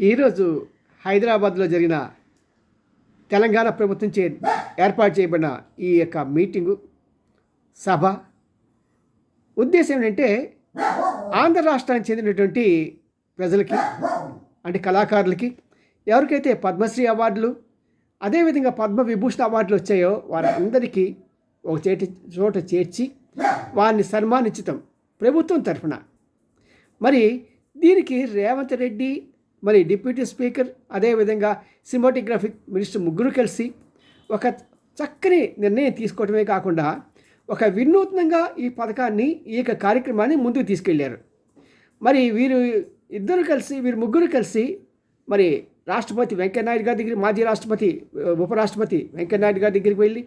ఈరోజు హైదరాబాద్లో జరిగిన తెలంగాణ ప్రభుత్వం చే ఏర్పాటు చేయబడిన ఈ యొక్క మీటింగు సభ. ఉద్దేశం ఏంటంటే ఆంధ్ర రాష్ట్రానికి చెందినటువంటి ప్రజలకి అంటే కళాకారులకి ఎవరికైతే పద్మశ్రీ అవార్డులు అదేవిధంగా పద్మ విభూషణ అవార్డులు వచ్చాయో వారందరికీ ఒక చేటి చోట చేర్చి వారిని సన్మానించటం ప్రభుత్వం తరఫున. మరి దీనికి రేవంత్ రెడ్డి మరి డిప్యూటీ స్పీకర్ అదేవిధంగా సినిమాటోగ్రఫిక్ మినిస్టర్ ముగ్గురు కలిసి ఒక చక్కని నిర్ణయం తీసుకోవటమే కాకుండా ఒక వినూత్నంగా ఈ పథకాన్ని ఈ యొక్క కార్యక్రమాన్ని ముందుకు తీసుకెళ్ళారు. మరి వీరు ఇద్దరు కలిసి వీరు ముగ్గురు కలిసి మరి రాష్ట్రపతి వెంకయ్యనాయుడు గారి దగ్గర మాజీ రాష్ట్రపతి ఉపరాష్ట్రపతి వెంకయ్యనాయుడు గారి దగ్గరికి వెళ్ళి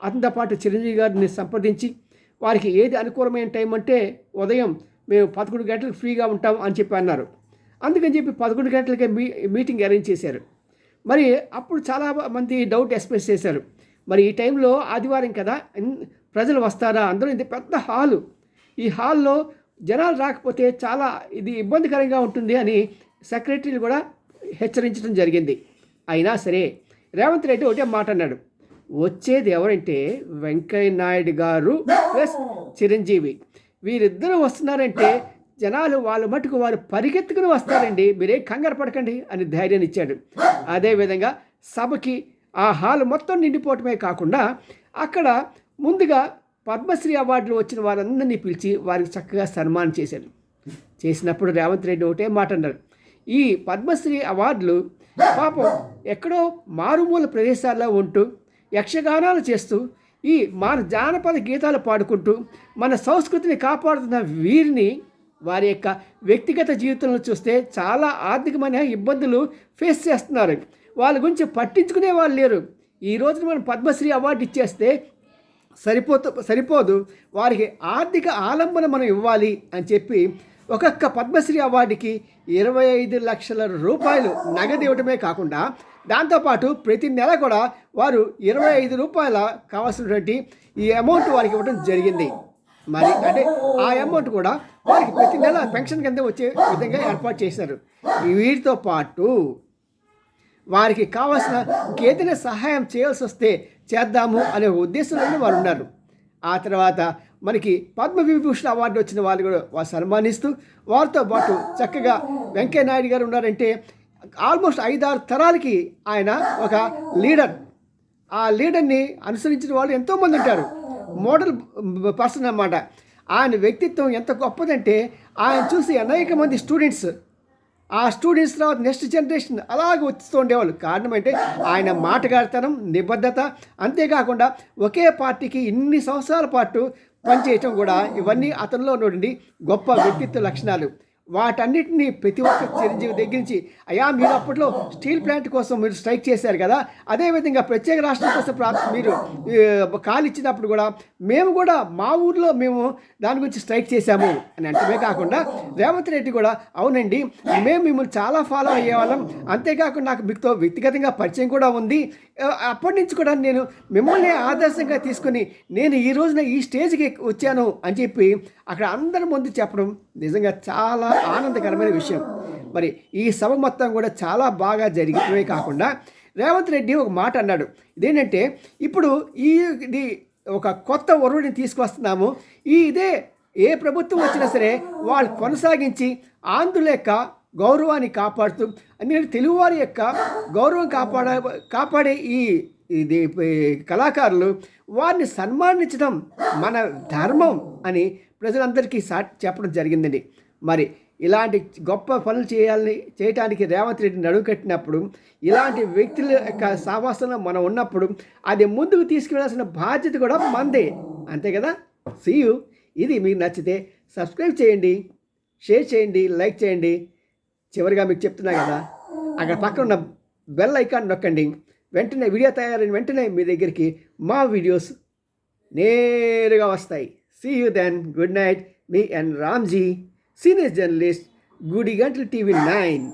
అతనితో పాటు చిరంజీవి గారిని సంప్రదించి వారికి ఏది అనుకూలమైన టైం అంటే ఉదయం మేము పదకొండు గంటలకు ఫ్రీగా ఉంటాం అని చెప్పి అన్నారు. అందుకని చెప్పి పదకొండు గంటలకే మీ మీటింగ్ అరేంజ్ చేశారు. మరి అప్పుడు చాలా మంది డౌట్ ఎక్స్ప్రెస్ చేశారు. మరి ఈ టైంలో ఆదివారం కదా ప్రజలు వస్తారా? అందరూ ఇది పెద్ద హాలు. ఈ హాల్లో జనాలు రాకపోతే చాలా ఇది ఇబ్బందికరంగా ఉంటుంది అని సెక్రటరీలు కూడా హెచ్చరించడం జరిగింది. అయినా సరే రేవంత్ రెడ్డి ఒకటే మాట అన్నాడు. వచ్చేది ఎవరంటే వెంకయ్య నాయుడు గారు ప్లస్ చిరంజీవి. వీరిద్దరూ వస్తున్నారంటే జనాలు వాళ్ళ మటుకు వారు పరిగెత్తుకుని వస్తారండి. మీరే కంగారు పడకండి అని ధైర్యాన్ని ఇచ్చాడు. అదేవిధంగా సభకి ఆ హాల్ మొత్తం నిండిపోవటమే కాకుండా అక్కడ ముందుగా పద్మశ్రీ అవార్డులు వచ్చిన వారందరినీ పిలిచి వారికి చక్కగా సన్మానం చేశారు. చేసినప్పుడు రేవంత్ రెడ్డి ఒకటే మాట అన్నారు. ఈ పద్మశ్రీ అవార్డులు పాపం ఎక్కడో మారుమూల ప్రదేశాల్లో ఉంటూ యక్షగానాలు చేస్తూ ఈ మన జానపద గీతాలు పాడుకుంటూ మన సంస్కృతిని కాపాడుతున్న వీరిని వారి యొక్క వ్యక్తిగత జీవితంలో చూస్తే చాలా ఆర్థికమైన ఇబ్బందులు ఫేస్ చేస్తున్నారు. వాళ్ళ గురించి పట్టించుకునే వాళ్ళు లేరు. ఈ రోజున మనం పద్మశ్రీ అవార్డు ఇచ్చేస్తే సరిపోతు సరిపోదు. వారికి ఆర్థిక ఆలంబన మనం ఇవ్వాలి అని చెప్పి ఒక్కొక్క పద్మశ్రీ అవార్డుకి ఇరవై ఐదు లక్షల రూపాయలు నగదు ఇవ్వటమే కాకుండా దాంతోపాటు ప్రతి నెల కూడా వారు ఇరవై ఐదు రూపాయల కావాల్సినటువంటి ఈ అమౌంట్ వారికి ఇవ్వడం జరిగింది. మరి అంటే ఆ అమౌంట్ కూడా వారికి ప్రతి నెల పెన్షన్ కింద వచ్చే విధంగా ఏర్పాటు చేశారు. వీటితో పాటు వారికి కావాల్సిన ఇంకేదైనా సహాయం చేయాల్సి వస్తే చేద్దాము అనే ఉద్దేశంలో వారు ఉన్నారు. ఆ తర్వాత మనకి పద్మ విభూషణ అవార్డు వచ్చిన వాళ్ళు కూడా వారు సన్మానిస్తూ వారితో పాటు చక్కగా వెంకయ్య నాయుడు గారు ఉన్నారంటే ఆల్మోస్ట్ ఐదారు తరాలకి ఆయన ఒక లీడర్. ఆ లీడర్ని అనుసరించిన వాళ్ళు ఎంతోమంది ఉంటారు. మోడల్ పర్సన్ అన్నమాట. ఆయన వ్యక్తిత్వం ఎంత గొప్పదంటే ఆయన చూసి అనేక మంది స్టూడెంట్స్. ఆ స్టూడెంట్స్ తర్వాత నెక్స్ట్ జనరేషన్ అలాగే వస్తూ ఉండేవాళ్ళు. కారణం అంటే ఆయన మాటగాడితనం నిబద్ధత. అంతేకాకుండా ఒకే పార్టీకి ఇన్ని సంవత్సరాల పాటు పనిచేయటం కూడా ఇవన్నీ అతనిలో నుండి గొప్ప వ్యక్తిత్వ లక్షణాలు. వాటన్నిటిని ప్రతి ఒక్క చిరంజీవి దగ్గర నుంచి అయ్యా మీరు అప్పట్లో స్టీల్ ప్లాంట్ కోసం మీరు స్ట్రైక్ చేశారు కదా అదేవిధంగా ప్రత్యేక రాష్ట్రం కోసం ప్రా మీరు కాలు ఇచ్చినప్పుడు కూడా మేము కూడా మా ఊర్లో మేము దాని గురించి స్ట్రైక్ చేశాము అని అంటమే కాకుండా రేవంత్ రెడ్డి కూడా అవునండి మేము మిమ్మల్ని చాలా ఫాలో అయ్యేవాళ్ళం. అంతేకాకుండా నాకు మీతో వ్యక్తిగతంగా పరిచయం కూడా ఉంది. అప్పటి నుంచి కూడా నేను మిమ్మల్ని ఆదర్శంగా తీసుకొని నేను ఈ రోజున ఈ స్టేజ్కి వచ్చాను అని చెప్పి అక్కడ అందరి ముందు చెప్పడం నిజంగా చాలా ఆనందకరమైన విషయం. మరి ఈ సభ మొత్తం కూడా చాలా బాగా జరిగటమే కాకుండా రేవంత్ రెడ్డి ఒక మాట అన్నాడు. ఇదేంటంటే ఇప్పుడు ఈ ఒక కొత్త వరుడిని తీసుకొస్తున్నాము ఈ ఇదే ఏ ప్రభుత్వం వచ్చినా సరే వాళ్ళు కొనసాగించి ఆంధ్రుల యొక్క గౌరవాన్ని కాపాడుతూ నేను తెలుగువారి యొక్క గౌరవం కాపాడ కాపాడే ఈ ఇది కళాకారులు వారిని సన్మానించడం మన ధర్మం అని ప్రజలందరికీ సా చెప్పడం జరిగిందండి. మరి ఇలాంటి గొప్ప పనులు చేయాలని చేయటానికి రేవంత్ రెడ్డి నడువు కట్టినప్పుడు ఇలాంటి వ్యక్తుల యొక్క సావాసంలో మనం ఉన్నప్పుడు అది ముందుకు తీసుకువెళ్ళాల్సిన బాధ్యత కూడా మందే. అంతే కదా? సీయు ఇది మీకు నచ్చితే సబ్స్క్రైబ్ చేయండి షేర్ చేయండి లైక్ చేయండి. చివరిగా మీకు చెప్తున్నా కదా అక్కడ పక్కన ఉన్న బెల్ ఐకాన్ నొక్కండి. వెంటనే వీడియో తయారైన వెంటనే మీ దగ్గరికి మా వీడియోస్ నేరుగా వస్తాయి. See you then good night me N Ramji senior journalist గుడి గంటలు టీవీ నైన్